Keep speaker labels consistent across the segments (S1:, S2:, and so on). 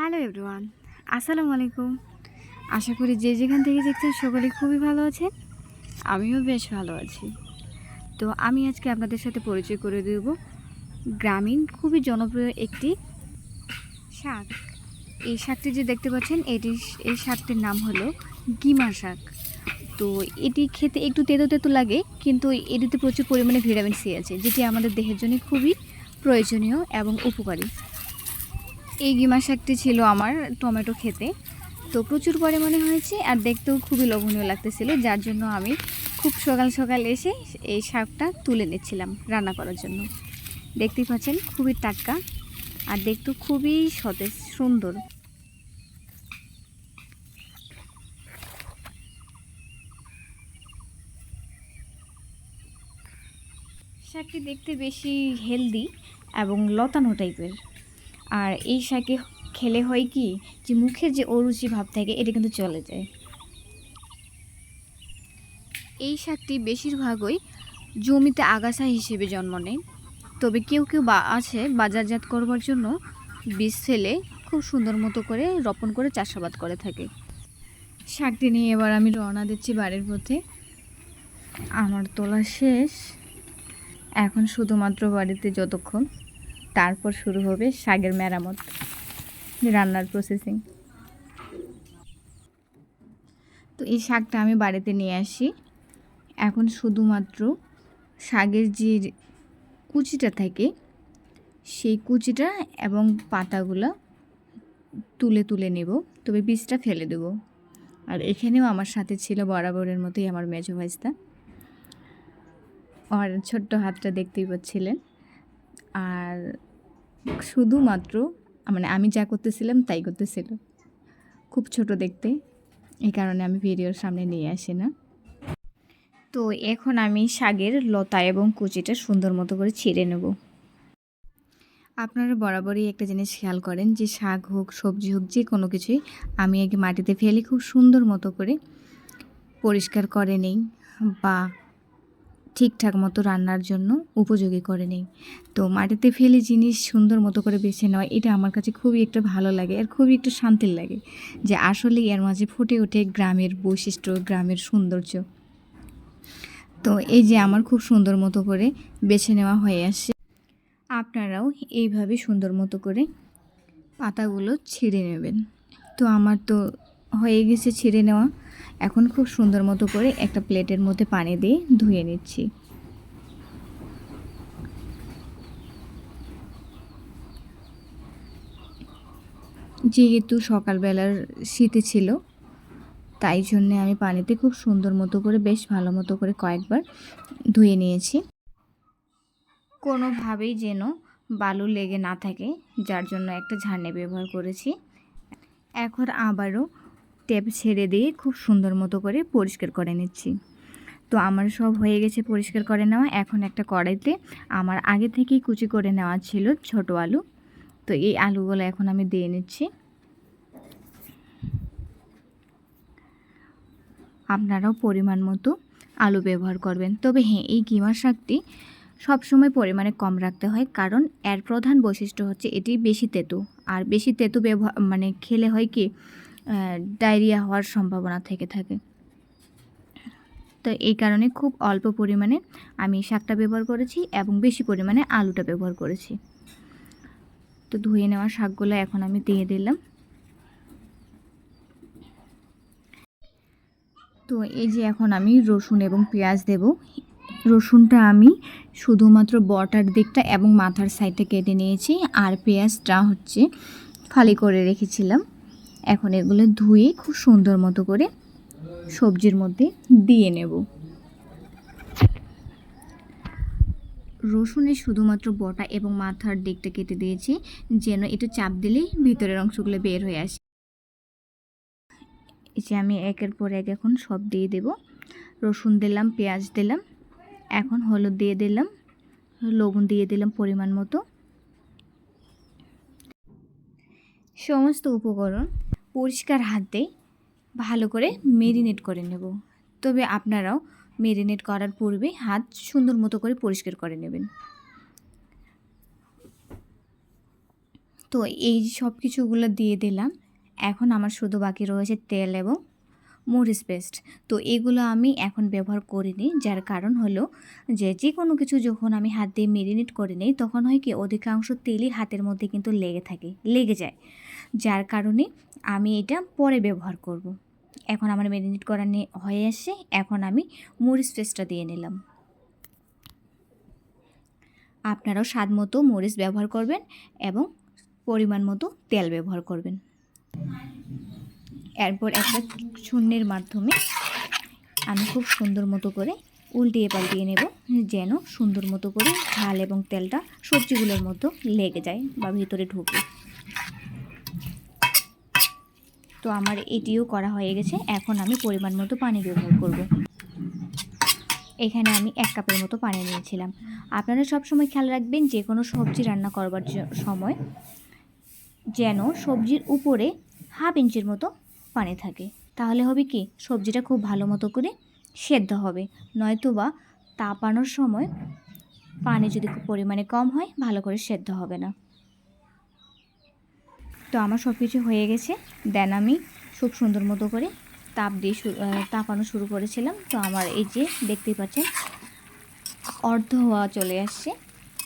S1: Hello everyone, আসসালামু আলাইকুম। আশা করি যে যেখান থেকে দেখছেন সকলে খুবই ভালো আছেন, আমিও বেশ ভালো আছি। তো আমি আজকে আপনাদের সাথে পরিচয় করে দেব গ্রামীণ, খুবই জনপ্রিয় একটি শাক। এই শাকটি যে দেখতে পাচ্ছেন, এটি, এই শাকটির নাম হলো গিমা শাক। তো এটি খেতে একটু তেতো তেতো লাগে, কিন্তু এটিতে প্রচুর পরিমাণে ভিটামিন সি আছে, যেটি আমাদের দেহের জন্য খুবই প্রয়োজনীয় এবং উপকারী। এই গিমা শাকটি ছিল আমার টমেটো খেতে। তো প্রচুর পরিমাণে হয়েছে আর দেখতেও খুবই লোভনীয় লাগতেছিল, যার জন্য আমি খুব সকাল সকাল এসে এই শাকটা তুলে নিচ্ছিলাম রান্না করার জন্য। দেখতেই পাচ্ছেন, খুবই টাটকা আর দেখতেও খুবই সতেজ, সুন্দর। শাকটি দেখতে বেশি হেলদি এবং লতানো টাইপের আর এই শাকে খেলে হয় কি? যে মুখের যে অরুচি ভাব থাকে, এটা কিন্তু চলে যায়। এই শাকটি বেশিরভাগই জমিতে আগাছা হিসেবে জন্ম নেয়। তবে কেউ কেউ বা আছে বাজারজাত করবার জন্য বীজ ফেলে খুব সুন্দর মতো করে রোপণ করে চাষাবাদ করে থাকে। শাকটি নিয়ে এবার আমি রওনা দিচ্ছি বাড়ির পথে। আমার তোলা শেষ। এখন শুধুমাত্র বাড়িতে যতক্ষণ তারপর শুরু হবে শাকের মেরামত, রান্নার প্রসেসিং তো এই শাকটা আমি বাড়িতে নিয়ে আসি। এখন শুধুমাত্র শাকের যে কুচিটা থাকে, সেই কুচিটা এবং পাতাগুলো তুলে তুলে নেব। তবে বীজটা ফেলে দেব। আর এখানেও আমার সাথে ছিল বরাবরের মতোই আমার মেজো ভাইস্তা। আর ছোট্ট হাতটা দেখতেই পাচ্ছিলেন। আর শুধুমাত্র মানে আমি যা করতেছিলাম তাই করতেছিল। খুব ছোট দেখতে, এই কারণে আমি ভিডিওর সামনে নিয়ে আসি না। তো এখন আমি শাকের লতা এবং কুচিটা সুন্দর মতো করে ছিঁড়ে নেব। আপনারা বরাবরই একটা জিনিস খেয়াল করেন যে শাক হোক, সবজি হোক, যে কোনো কিছুই আমি আগে মাটিতে ফেলে খুব সুন্দর মতো করে পরিষ্কার করে নেই বা ঠিকঠাক মতো রান্নার জন্য উপযোগী করে নেই। তো মাটিতে ফেলে জিনিস সুন্দর মতো করে বেছে নেওয়া, এটা আমার কাছে খুবই একটা ভালো লাগে আর খুবই একটু শান্তির লাগে যে আসলে এর মাঝে ফুটে ওঠে গ্রামের বৈশিষ্ট্য, গ্রামের সৌন্দর্য। তো এই যে আমার খুব সুন্দর মতো করে বেছে নেওয়া হয়ে আসছে, আপনারাও এইভাবে সুন্দর মতো করে পাতাগুলো ছিঁড়ে নেবেন। তো আমার তো হয়ে গেছে ছিঁড়ে নেওয়া। এখন খুব সুন্দর মতো করে একটা প্লেটের মধ্যে পানি দিয়ে ধুয়ে নিচ্ছি। যেহেতু সকালবেলার শীতে ছিল, তাই জন্যে আমি পানিতে খুব সুন্দর মতো করে, বেশ ভালো মতো করে কয়েকবার ধুয়ে নিয়েছি। কোনোভাবেই যেন বালু লেগে না থাকে, যার জন্য একটা ঝাড়নি ব্যবহার করেছি। এখন আবারও টেপ ছেড়ে দিয়ে খুব সুন্দর মতো করে পরিষ্কার করে নিচ্ছি। তো আমার সব হয়ে গেছে পরিষ্কার করে নেওয়া। এখন একটা কড়াইতে আমার আগে থেকেই কুচি করে নেওয়া ছিল ছোট আলু। তো এই আলুগুলো এখন আমি দিয়ে নিচ্ছি। আপনারাও পরিমাণ মতো আলু ব্যবহার করবেন। তবে হ্যাঁ এই কিমা শাকটি সবসময় পরিমাণে কম রাখতে হয় কারণ এর প্রধান বৈশিষ্ট্য হচ্ছে এটি বেশি তেতো। আর বেশি তেতো ব্যবহার মানে খেলে হয় কি? ডায়রিয়া হওয়ার সম্ভাবনা থেকে থাকে। তো এই কারণে খুব অল্প পরিমাণে আমি শাকটা ব্যবহার করেছি এবং বেশি পরিমাণে আলুটা ব্যবহার করেছি। তো ধুয়ে নেওয়া শাকগুলো এখন আমি দিয়ে দিলাম। তো এই যে এখন আমি রসুন এবং পেঁয়াজ দেব। রসুনটা আমি শুধুমাত্র বটার দিকটা এবং মাথার সাইডটা কেটে নিয়েছি। আর পেঁয়াজটা হচ্ছে ফালি করে রেখেছিলাম। এখন এগুলো ধুয়ে খুব সুন্দর মতো করে সবজির মধ্যে দিয়ে নেব। রসুনের শুধুমাত্র বটা এবং মাথার দিকটা কেটে দিয়েছি, যেন একটু চাপ দিলেই ভিতরের অংশগুলো বের হয়ে আসে। যে আমি একের পর এক এখন সব দিয়ে দেব। রসুন দিলাম, পেঁয়াজ দিলাম, এখন হলুদ দিয়ে দিলাম, লবণ দিয়ে দিলাম পরিমাণ মতো। সমস্ত উপকরণ পরিষ্কার হাতে ভালো করে মেরিনেট করে নেব। তবে আপনারাও মেরিনেট করার পূর্বে হাত সুন্দর মতো করে পরিষ্কার করে নেবেন। তো এই সব কিছুগুলো দিয়ে দিলাম। এখন আমার শুধু বাকি রয়েছে তেল এবং মরিচ পেস্ট তো এগুলো আমি এখন ব্যবহার করিনি, যার কারণ হলো যে যে কোনো কিছু যখন আমি হাত দিয়ে মেরিনেট করে নিই, তখন হয় কি অধিকাংশ তেলই হাতের মধ্যে কিন্তু লেগে থাকে, লেগে যায়। যার কারণে আমি এটা পরে ব্যবহার করব। এখন আমার মেরিনেট করা হয়ে আসছে এখন আমি মরিচ পেস্টটা দিয়ে নিলাম। আপনারাও স্বাদ মতো মরিচ ব্যবহার করবেন এবং পরিমাণ মতো তেল ব্যবহার করবেন। এরপর একটা শূন্যের মাধ্যমে আমি খুব সুন্দর মতো করে উল্টিয়ে পাল্টিয়ে নেব, যেন সুন্দর মতো করে ঝাল এবং তেলটা সবজিগুলোর মতো লেগে যায় বা ভিতরে ঢুকে। তো আমার এটিও করা হয়ে গেছে। এখন আমি পরিমাণ মতো পানি ব্যবহার করব। এখানে আমি এক কাপের মতো পানি নিয়েছিলাম। আপনারা সবসময় খেয়াল রাখবেন যে কোনো সবজি রান্না করবার সময় যেন সবজির উপরে হাফ ইঞ্চির মতো পানি থাকে। তাহলে হবে কি, সবজিটা খুব ভালো মতো করে সেদ্ধ হবে। নয়তো বা তাপানোর সময় পানি যদি পরিমাণে কম হয়, ভালো করে সেদ্ধ হবে না। তো আমার সব কিছু হয়ে গেছে। দেন আমি খুব সুন্দর মতো করে তাপ দিয়ে তাপানো শুরু করেছিলাম। তো আমার এই যে দেখতেই পাচ্ছেন, অর্ধ হওয়া চলে আসছে।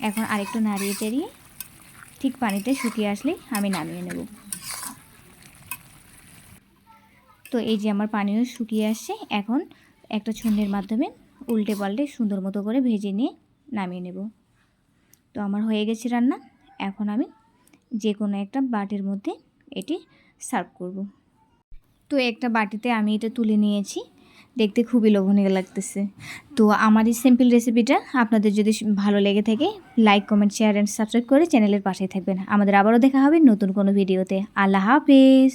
S1: এখন আরেকটু নাড়িয়ে চাড়িয়ে ঠিক পানিটা শুকিয়ে আসলেই আমি নামিয়ে নেব। তো এই যে আমার পানিও শুকিয়ে আসছে। এখন একটা ছন্দের মাধ্যমে উল্টে পাল্টে সুন্দর মতো করে ভেজে নিয়ে নামিয়ে নেব। তো আমার হয়ে গেছে রান্না। এখন আমি যে কোনো একটা বাটির মধ্যে এটি সার্ভ করব। তো একটা বাটিতে আমি এটা তুলে নিয়েছি। দেখতে খুবই লোভনীয় লাগতেছে। তো আমার এই সিম্পল রেসিপিটা আপনাদের যদি ভালো লেগে থাকে like comment share and subscribe করে চ্যানেলের পাশেই থাকবেন। আমাদের আবারও দেখা হবে নতুন কোনো ভিডিওতে আল্লাহ হাফিজ!